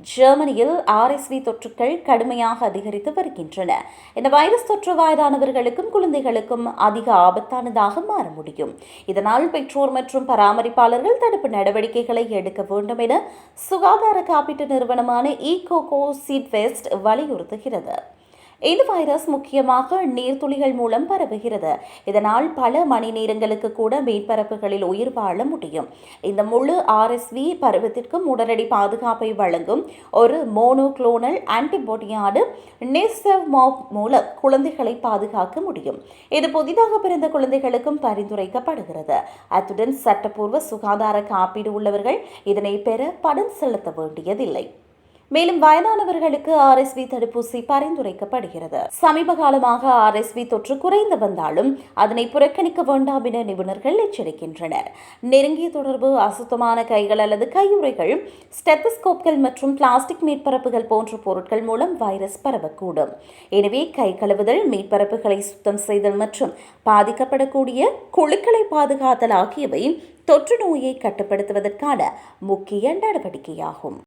ஜெர்மனியில் ஆர்எஸ்வி தொற்றுக்கள் கடுமையாக அதிகரித்து வருகின்றன. இந்த வைரஸ் தொற்று வயதானவர்களுக்கும் குழந்தைகளுக்கும் அதிக ஆபத்தானதாக மாற முடியும். இதனால் பெற்றோர் மற்றும் பராமரிப்பாளர்கள் தடுப்பு நடவடிக்கைகளை எடுக்க வேண்டும் என சுகாதார காப்பீட்டு நிறுவனமான ஈகோகோ சீட்வெஸ்ட் வலியுறுத்துகிறது. இந்த வைரஸ் முக்கியமாக நீர்த்துளிகள் மூலம் பரவுகிறது. இதனால் பல மணி நேரங்களுக்கு கூட மேற்பரப்புகளில் உயிர் வாழ முடியும். இந்த முழு ஆர்எஸ்வி பருவத்திற்கும் உடனடி பாதுகாப்பை வழங்கும் ஒரு மோனோக்ளோனல் ஆன்டிபாடியான நெசவ்மாப் மூலம் குழந்தைகளை பாதுகாக்க முடியும். இது புதிதாக பிறந்த குழந்தைகளுக்கும் பரிந்துரைக்கப்படுகிறது. அத்துடன் சட்டப்பூர்வ சுகாதார காப்பீடு உள்ளவர்கள் இதனை பெற பணம் செலுத்த வேண்டியதில்லை. மேலும் வயதானவர்களுக்கு ஆர்எஸ்வி தடுப்பூசி பரிந்துரைக்கப்படுகிறது. சமீப காலமாக ஆர்எஸ்வி தொற்று குறைந்து வந்தாலும் அதனை புறக்கணிக்க வேண்டாம் என நிபுணர்கள் எச்சரிக்கின்றனர். நெருங்கிய தொடர்பு அசுத்தமான கைகள் அல்லது கையுறைகள் ஸ்டெத்தஸ்கோப்கள் மற்றும் பிளாஸ்டிக் மேற்பரப்புகள் போன்ற பொருட்கள் மூலம் வைரஸ் பரவக்கூடும். எனவே கை கழுவுதல் மேற்பரப்புகளை சுத்தம் செய்தல் மற்றும் பாதிக்கப்படக்கூடிய குழுக்களை பாதுகாத்தல் ஆகியவை தொற்று நோயை கட்டுப்படுத்துவதற்கான முக்கிய நடவடிக்கையாகும்.